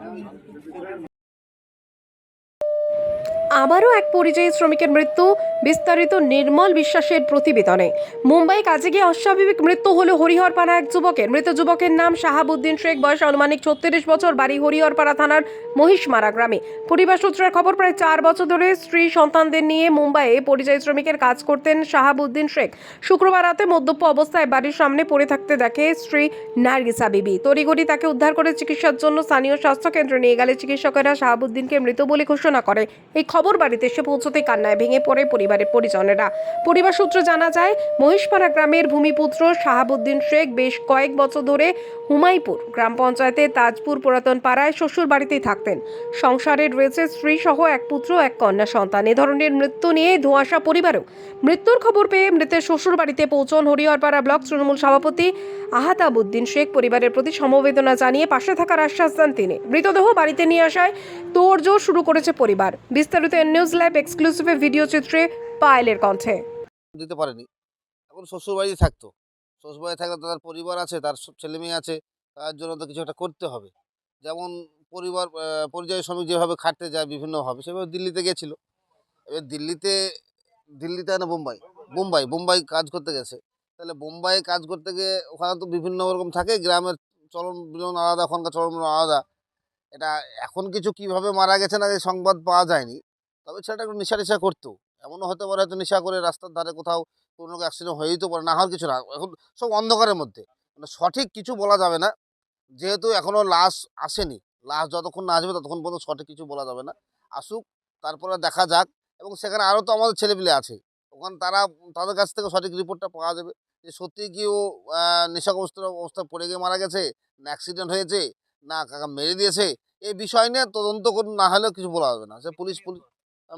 muy আবারও এক পরিযায়ী শ্রমিকের মৃত্যু, বিস্তারিত নির্মল বিশ্বাসের প্রতিবেদনে। মুম্বাই কাজে গিয়ে অস্বাভাবিক মৃত্যু হলো হরিহরপাড়া এক যুবকের। মৃত যুবকের নাম শাহাবুদ্দিন শেখ, বয়স আনুমানিক ছত্রিশ বছর, বাড়ি হরিহরপাড়া থানার মহিষমারা গ্রামে। পরিবার সূত্রের খবর, প্রায় চার বছর ধরে স্ত্রী সন্তানদের নিয়ে মুম্বাইয়ে পরিযায়ী শ্রমিকের কাজ করতেন শাহাবুদ্দিন শেখ। শুক্রবার রাতে মদ্যপ অবস্থায় বাড়ির সামনে পড়ে থাকতে দেখে স্ত্রী নার্গিসা বিবি তড়িঘড়ি তাকে উদ্ধার করে চিকিৎসার জন্য স্থানীয় স্বাস্থ্যকেন্দ্রে নিয়ে গেলে চিকিৎসকেরা শাহাবুদ্দিনকে মৃত বলে ঘোষণা করে। এই খবর বাড়িতে এসে পৌঁছতেই কান্নায় ভেঙে পড়ে পরিবারের পরিজনেরা। পরিবার সূত্রে জানা যায় মহিষপাড়া গ্রামের ভূমিপুত্র শাহাবুদ্দিন শেখ বেশ কয়েক বছর ধরে হুমাইপুর গ্রাম পঞ্চায়েতে তাজপুর পুরাতন পাড়ায় শ্বশুর বাড়িতেই থাকতেন। সংসারে রয়েছে স্ত্রী সহ এক পুত্র, এক কন্যা সন্তান। এ ধরনের মৃত্যু নিয়ে ধোঁয়াশা পরিবারও। মৃত্যুর খবর পেয়ে মৃতের শ্বশুর বাড়িতে পৌঁছন হরিহরপাড়া ব্লক তৃণমূল সভাপতি আহাতাবুদ্দিন শেখ। পরিবারের প্রতি সমবেদনা জানিয়ে পাশে থাকার আশ্বাস দেন তিনি। মৃতদেহ বাড়িতে নিয়ে আসায় তোড়জোড় শুরু করেছে পরিবার। বিস্তারিত এন নিউজ লাইভ এক্সক্লুসিভে ভিডিও চিত্রে পায়েলের কণ্ঠে। দিতে পারেনি। এখন শ্বশুরবাড়ি থাকতো। শ্বশুরবাড়ি থাকলে তার পরিবার আছে, তার ছেলে মেয়ে আছে, তার জন্য তো কিছু একটা করতে হবে। যেমন পরিবার পরিযায়ী শ্রমিক যেভাবে খাটতে যায় বিভিন্নভাবে, সেভাবে দিল্লিতে গেছিল। এবার দিল্লিতে দিল্লিতে না বোম্বাই? বোম্বাই বোম্বাই কাজ করতে গেছে। তাহলে বোম্বাই কাজ করতে গিয়ে ওখানে তো বিভিন্ন রকম থাকে, গ্রামের চলন বিলন আলাদা, ওখানকার চলন আলাদা। এটা এখন কিছু কীভাবে মারা গেছে না, এই সংবাদ পাওয়া যায়নি। তবে ছেলেটা একটু নেশা টেশা করতো। এমনও হতে পারে হয়তো নেশা করে রাস্তার ধারে কোথাও কোনো অ্যাক্সিডেন্ট হয়েই তো পারে, না হওয়ার কিছু না। এখন সব অন্ধকারের মধ্যে। মানে সঠিক কিছু বলা যাবে না। যেহেতু এখনও লাশ আসেনি, লাশ যতক্ষণ না আসবে ততক্ষণ পর্যন্ত সঠিক কিছু বলা যাবে না। আসুক, তারপরে দেখা যাক। এবং সেখানে আরও তো আমাদের ছেলেপিলে আছে। ওখানে তারা, তাদের কাছ থেকে সঠিক রিপোর্টটা পাওয়া যাবে। যে সত্যি কি ও নেশাগ্রস্ত অবস্থা পড়ে গিয়ে মারা গেছে? না অ্যাক্সিডেন্ট হয়েছে? না কাকা মেরে দিয়েছে? এই বিষয় নিয়ে তদন্ত করুন, না হলেও কিছু বলা যাবে না। সে পুলিশ পুলিশ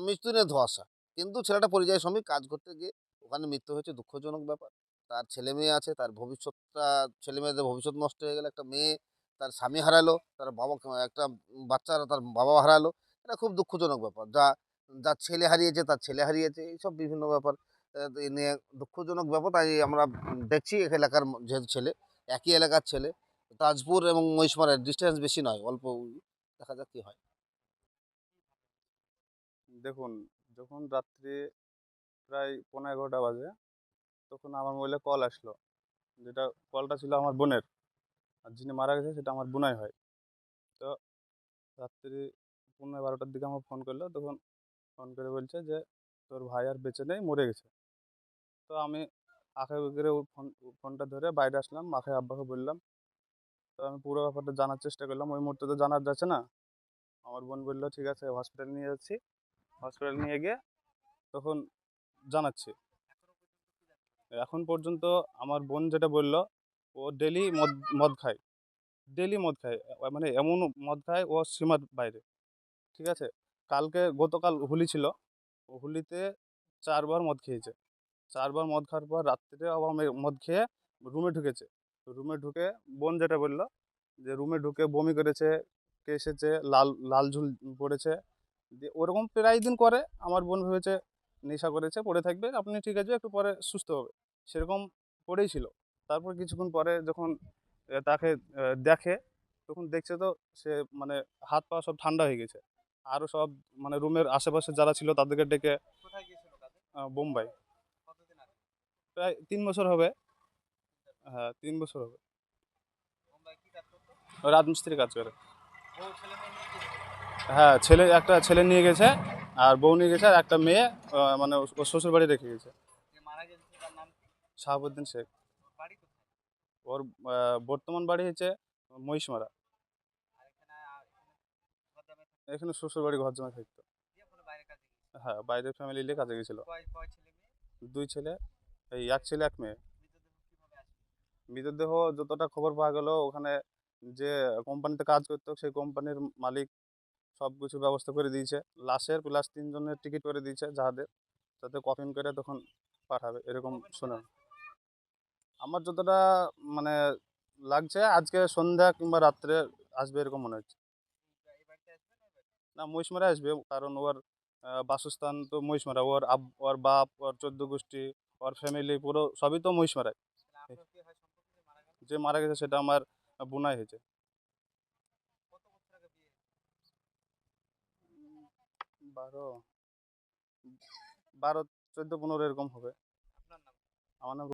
মৃত্যু নিয়ে ধোয়াশা। কিন্তু ছেলেটা পরিযায়ী শ্রমিক, কাজ করতে গিয়ে ওখানে মৃত্যু হয়েছে দুঃখজনক ব্যাপার। তার ছেলে মেয়ে আছে, তার ভবিষ্যৎটা ছেলে মেয়েদের ভবিষ্যৎ নষ্ট হয়ে গেলে, একটা মেয়ে তার স্বামী হারালো, তার বাবা, একটা বাচ্চারা তার বাবা হারালো। এটা খুব দুঃখজনক ব্যাপার। যা যার ছেলে হারিয়েছে, তার ছেলে হারিয়েছে, এইসব বিভিন্ন ব্যাপার নিয়ে দুঃখজনক ব্যাপার। তাই আমরা দেখছি এলাকার যেহেতু ছেলে, একই এলাকার ছেলে। তাজপুর এবং মহিষমারের ডিস্টেন্স বেশি নয়, অল্প, দেখা যাক কী হয়। দেখুন, যখন রাত্রি প্রায় পনেরো এগারোটা বাজে, তখন আমার মোবাইলে কল আসলো। যেটা কলটা ছিল আমার বোনের, আর যিনি মারা গেছে সেটা আমার বোনাই হয়। তো রাত্রি পনেরো বারোটার দিকে আমার ফোন করল, তখন ফোন করে বলছে যে, তোর ভাই আর বেঁচে নেই, মরে গেছে। তো আমি আখে করে ফোন ফোনটা ধরে বাইরে আসলাম, আখে আব্বাকে বললাম। তো আমি পুরো ব্যাপারটা জানার চেষ্টা করলাম। ওই মুহূর্তে তো জানার যাচ্ছে না। আমার বোন বলল, ঠিক আছে হসপিটালে নিয়ে যাচ্ছি। হসপিটাল নিয়ে গিয়ে তখন জানাচ্ছি। এখন পর্যন্ত আমার বোন যেটা বলল, ও ডেলি মদ মদ খায়। ডেলি মদ খায়। মানে এমন মদ খায়, ও সীমার বাইরে। ঠিক আছে? কালকে, গতকাল হোলি ছিল। ও হোলিতে চারবার মদ খেয়েছে। চারবার মদ খাওয়ার পর রাত্রিতে আবার মদ খেয়ে রুমে ঢুকেছে। রুমে ঢুকে বোন যেটা বলল যে রুমে ঢুকে বমি করেছে কে এসেছে লাল লাল ঝুল পড়েছে। দিয়ে ওরকম প্রায় দিন করে আমার বোন ভেবেছে নেশা করেছে পড়ে থাকবে আপনি ঠিক আছে একটু পরে সুস্থ হবে। সেরকম পড়েই ছিল। তারপর কিছুক্ষণ পরে যখন তাকে দেখে তখন দেখছে তো সে মানে হাত পা সব ঠান্ডা হয়ে গেছে। আরও সব মানে রুমের আশেপাশে যারা ছিল তাদেরকে ডেকে বোম্বাই। প্রায় তিন বছর হবে। হ্যাঁ তিন বছর হবে। ও রাজমিস্ত্রি কাজ করে। হ্যাঁ ছেলে একটা ছেলে নিয়ে গেছে আর বউ নিয়ে গেছে আর একটা মেয়ে মানে ওর শ্বশুর বাড়ি রেখে গেছে। শাহাবুদ্দিন শেখ। ওর বর্তমান বাড়ি হচ্ছে মহিষমারা। এখানে শ্বশুর বাড়ি ঘর জমা থাকতো। হ্যাঁ বাইরের ফ্যামিলি নিয়ে কাজে গেছিল। দুই ছেলে এই এক ছেলে এক মেয়ে। মৃতদেহ যতটা খবর পাওয়া গেল ওখানে যে কোম্পানিতে কাজ করতো সেই কোম্পানির মালিক সব কিছু ব্যবস্থা করে দিয়েছে। লাশের প্লাস তিনজনের টিকিট করে দিয়েছে যাহাদের যাতে কফিন করে তখন পাঠাবে এরকম শুনে আমার যতটা মানে লাগছে আজকে সন্ধ্যা কিংবা রাত্রে আসবে এরকম মনে হচ্ছে। না মহিষমারা আসবে কারণ ওর বাসস্থান তো মহিষমারা। ওর আব ওর বাপ ওর চোদ্দ গোষ্ঠী ওর ফ্যামিলি পুরো সবই তো মহিষমারায় যে মারা গেছে সেটা আমার বোনাই হয়েছে। বারো বারো চোদ্দ পনেরো এরকম হবে। আমার নাম